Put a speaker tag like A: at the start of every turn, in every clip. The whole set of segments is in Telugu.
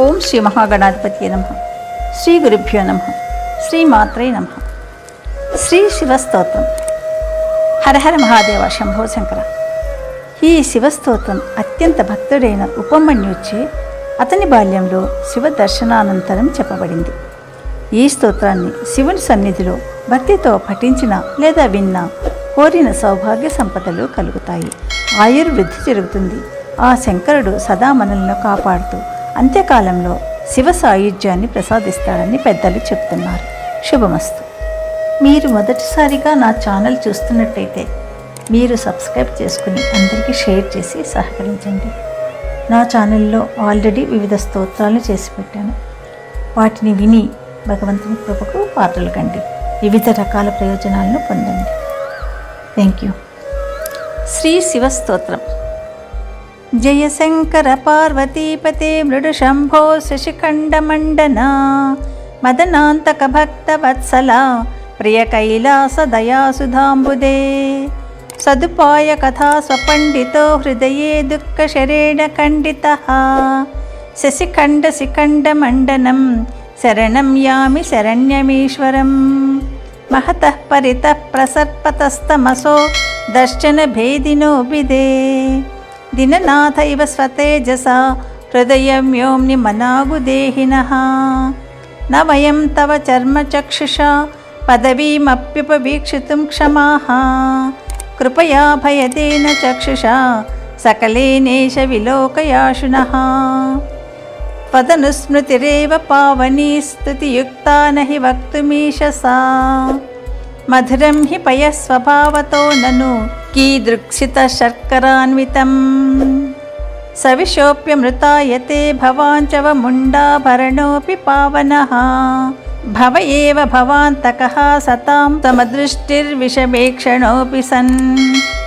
A: ఓం శ్రీ మహాగణాధిపతి నమ. శ్రీ గురుభ్యో నమ. శ్రీ మాత్రే నమ. శ్రీ శివస్తోత్రం. హరహర మహాదేవ శంభో శంకర. ఈ శివస్తోత్రం అత్యంత భక్తుడైన ఉపమన్యుచ్చే అతని బాల్యంలో శివ దర్శనానంతరం చెప్పబడింది. ఈ స్తోత్రాన్ని శివుని సన్నిధిలో భక్తితో పఠించిన లేదా విన్న కోరిన సౌభాగ్య సంపదలు కలుగుతాయి. ఆయుర్వృద్ధి జరుగుతుంది. ఆ శంకరుడు సదా మనల్ని కాపాడుతూ అంత్యకాలంలో శివ సాయుధ్యాన్ని ప్రసాదిస్తాడని పెద్దలు చెప్తున్నారు. శుభమస్తు. మీరు మొదటిసారిగా నా ఛానల్ చూస్తున్నట్టయితే మీరు సబ్స్క్రైబ్ చేసుకుని అందరికీ షేర్ చేసి సహకరించండి. నా ఛానల్లో ఆల్రెడీ వివిధ స్తోత్రాలు చేసి పెట్టాను. వాటిని విని భగవంతుని కృపకు పాత్రలు కండి. వివిధ రకాల ప్రయోజనాలను పొందండి. Thank you. శ్రీ శివస్తోత్రం స్తోత్రం. శంకర పార్వతీపతే మృడు శంభో శశిఖండమండన మదనాంతక భక్త వత్సల ప్రియ కైలాస దయాసుధాంబుదే సదుపాయ కథా స్వపండితో హృదయే దుఃఖశరేణ ఖండిత. శశిఖండ శిఖండమండనం శరణం యామి శరణ్యమీశ్వరం మహతః పరితః ప్రసర్పతస్తమసో దర్శన భేదినో విదే దిననాథ ఇవ స్వతేజసా హృదయం వ్యోమ్ని మనాగుదేహినः न वयं तव चर्मचक्षुषा पदवीमप्युपवीक्षितुं क्षमाः कृपया भयतेन चक्षुषा सकलेनेश विलोकयाशुनः त्वदनुस्मृतिरेव पावनी स्तुतियुक्ता न हि वक्तुमीशसा मधुरं हि पयस्वभावतो ननु कीदृक्षितशर्करान्वितम् सविशोऽप्यमृतायते भवाञ्चव मुण्डाभरणोऽपि पावनः भव एव भवान्तकः सतां तमदृष्टिर्विषमेक्षणोऽपि सन्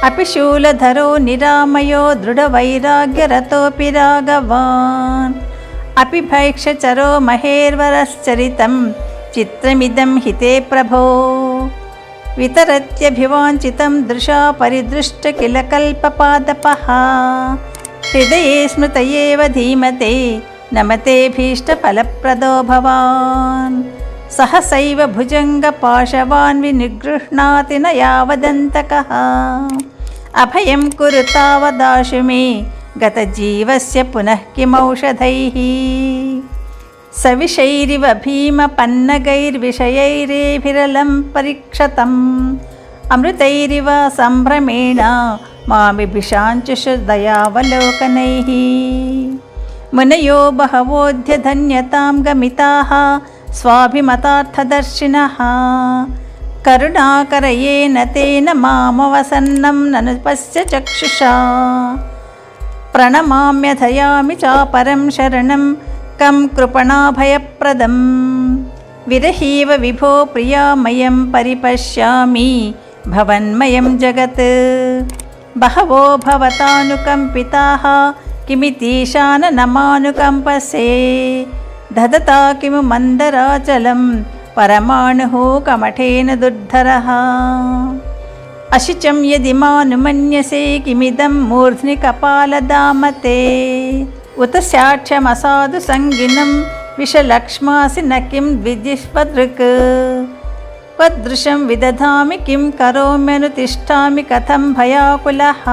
A: अपि शूलधरो निरामयो दृढवैराग्यरतोऽपि राघवान् अपि भैक्षचरो महेर्वरश्चरितं चित्रमिदं हिते प्रभो वितरत्यभिवाञ्छितं दृशा परिदृष्ट किल कल्पपादपः हृदये स्मृतयेव धीमते नमते भीष्टफलप्रदो भवान् सहसैव भुजङ्गपाशवान् विनिगृह्णाति न यावदन्तकः अभयं कुरु तावदाशु मे गतजीवस्य पुनः किमौषधैः सविषैरिव भीमपन्नगैर्विषयैरेभिरलं परीक्षतम्। अमृतैरिव सम्भ्रमेण मामिभिषाञ्चुषदयावलोकनैः। मुनयो बहवोऽध्यधन्यतां गमिताः स्वाभिमतार्थदर्शिनः। करुणाकरयेन तेन मामवसन्नं ननुपश्य चक्षुषा। प्रणमाम्यथयामि चापरं शरणं कं कृपणाभयप्रदं विरहीव विभो प्रियामयं परिपश्यामि। भवन्मयं जगत्। बहवो भवतानुकम्पिताः किमितीशाननमानुकम्पसे ददता किमु मन्दराचलं परमाणुः कमठेन दुर्धरः। अशुचं यदि मानुमन्यसे किमिदं मूर्ध्नि कपालदामते उत साक्ष्यमसाधु सङ्गिनं विषलक्ष्मासि न किं द्विजिष्वदृक् त्वदृशं विदधामि किं करोम्यनुतिष्ठामि कथं भयाकुलः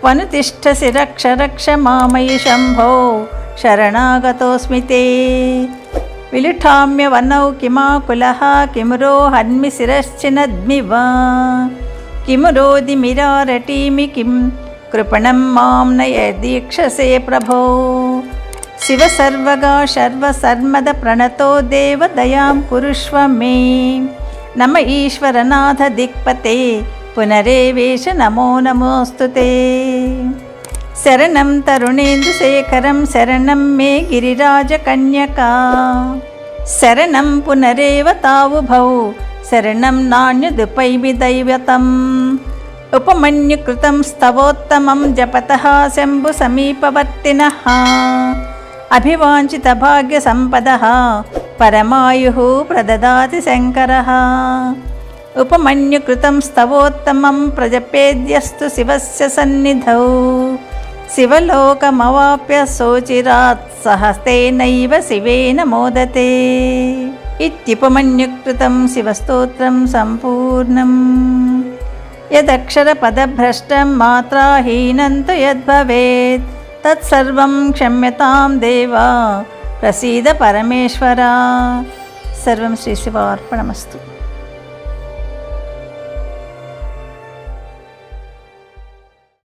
A: त्वनुतिष्ठसि रक्ष रक्ष मामयि शम्भो शरणागतोऽस्मि ते विलिठाम्य वनौ किमाकुलः किमुरो हन्मि शिरश्चिनद्मि वा किमु रोदिमिरारटीमि किं कृपणं मां न यदीक्षसे प्रभो शिव सर्वगा शर्वसर्मद प्रणतो देवदयां कुरुष्व मे नम ईश्वरनाथ दिक्पते पुनरेवेश नमो नमोऽस्तु ते शरणं तरुणेन्दुशेखरं शरणं मे गिरिराजकन्यका शरणं पुनरेव तावुभौ शरणं ఉపమన్యుకృతం స్తవోత్తమం జపత శంభు సమీపవర్తిన. అభివాంఛిత భాగ్య సంపద పరమాయు ప్రదదాతి శంకర. ఉపమన్యుకృతం స్తవోత్తమం ప్రజపేద్యస్తు శివస్య సన్నిధౌ. శివలోకమవాప్య శోచిరాత్ సహస్తేనైవ శివేన మోదతే ఇత్యుపమన్యుకృతం శివస్తోత్రం సంపూర్ణం. यदक्षरपदभ्रष्टं मात्राहीनं तु यद्भवेत् तत्सर्वं क्षम्यतां देवा प्रसीद परमेश्वरा सर्वं श्रीशिवार्पणमस्तु